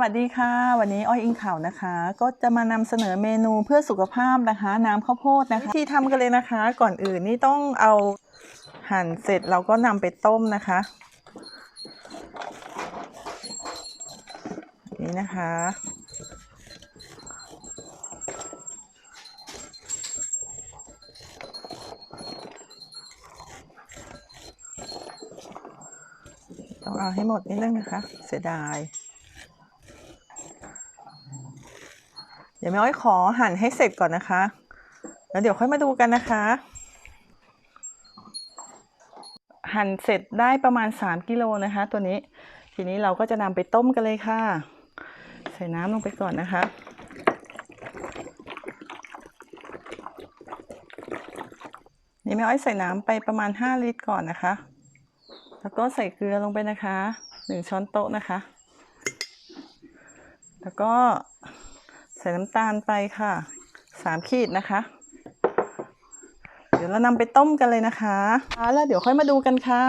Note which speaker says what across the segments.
Speaker 1: วัสดีค่ะ วันนี้อ้อยอิงข่าวนะคะ ก็จะมานำเสนอเมนูเพื่อสุขภาพนะคะ น้ำข้าวโพดนะคะ ที่ทำกันเลยนะคะ ก่อนอื่นนี่ต้องเอาหั่นเสร็จเราก็นำไปต้มนะคะ นี่นะคะ ต้องเอาให้หมดนิดนึงนะคะ เสียดาย ดี๋ยวแม่อ้อยขอหั่นให้เสร็จก่อนนะคะ แล้วเดี๋ยวค่อยมาดูกันนะคะ หั่นเสร็จได้ประมาณ 3กิโลนะคะ ตัวนี้ ทีนี้เราก็จะนำไปต้มกันเลยค่ะ ใส่น้ำลงไปก่อนนะคะนี่แม่อ้อยใส่น้ำไปประมาณ 5 ลิตรก่อนนะคะ แล้วก็ใส่เกลือลงไปนะคะ 1 ช้อนโต๊ะนะคะ แล้วก็ ส่น้ำตาลไปค่ะ3ขีดนะคะ เดี๋ยวเรานำไปต้มกันเลยนะคะแล้วเดี๋ยวค่อยมาดูกันค่ะ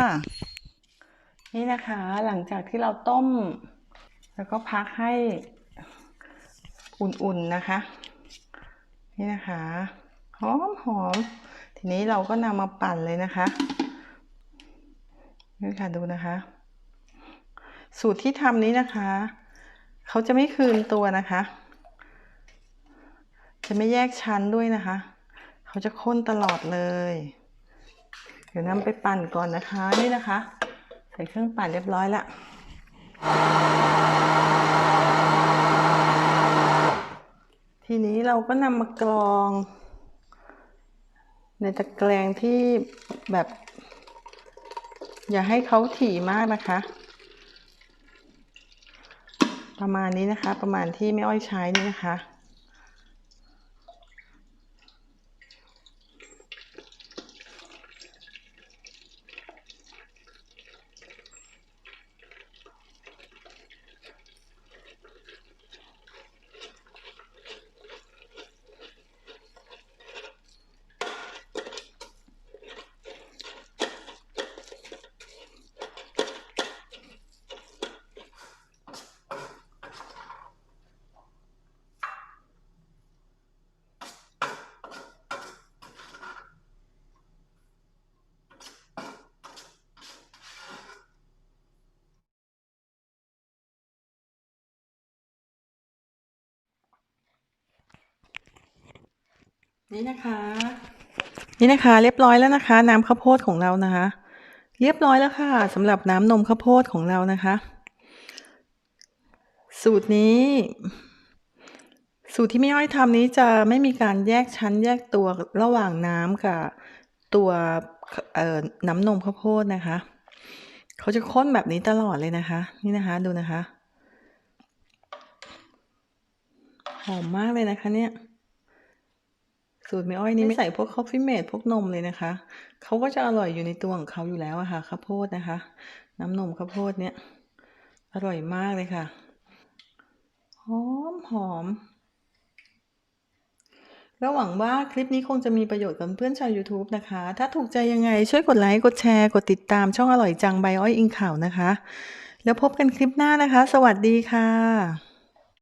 Speaker 1: นี่นะคะ หลังจากที่เราต้ม แล้วก็พักให้อุ่นๆนะคะ นี่นะคะหอมหอมทีนี้เราก็นำมาปั่นเลยนะคะนี่ค่ะดูนะคะ สูตรที่ทำนี้นะคะ เขาจะไม่คืนตัวนะคะ จะไม่แยกชั้นด้วยนะคะ เขาจะข้นตลอดเลย เดี๋ยวนำไปปั่นก่อนนะคะ นี่นะคะ ใส่เครื่องปั่นเรียบร้อยแล้วทีนี้เราก็นำมากรอง ในตะแกรงที่แบบ อย่าให้เขาถี่มากนะคะ ประมาณนี้นะคะ ประมาณที่แม่อ้อยใช้นี่นะคะ นี่นะคะ นี่นะคะ เรียบร้อยแล้วนะคะ น้ำข้าวโพดของเรานะคะ เรียบร้อยแล้วค่ะสำหรับน้ำนมข้าวโพดของเรานะคะ สูตรนี้ สูตรที่ไม่อ้อยทำนี้จะไม่มีการแยกชั้นแยกตัวระหว่างน้ำกับตัวน้ำนมข้าวโพดนะคะ เขาจะข้นแบบนี้ตลอดเลยนะคะ นี่นะคะดูนะคะหอมมากเลยนะคะเนี่ย สูตรแม่อ้อยนี้ไม่ใส่พวกคอฟฟี่เมดพวกนมเลยนะคะเขาก็จะอร่อยอยู่ในตัวของเขาอยู่แล้วอะค่ะข้าวโพดนะคะ น้ำนมข้าวโพดเนี่ยอร่อยมากเลยค่ะ หอมหอมก็หวังว่าคลิปนี้คงจะมีประโยชน์กับเพื่อนชาว YouTube นะคะ ถ้าถูกใจยังไงช่วยกดไลค์ กดแชร์ กดติดตามช่องอร่อยจังใบอ้อยอิงข่าวนะคะ แล้วพบกันคลิปหน้านะคะ สวัสดีค่ะ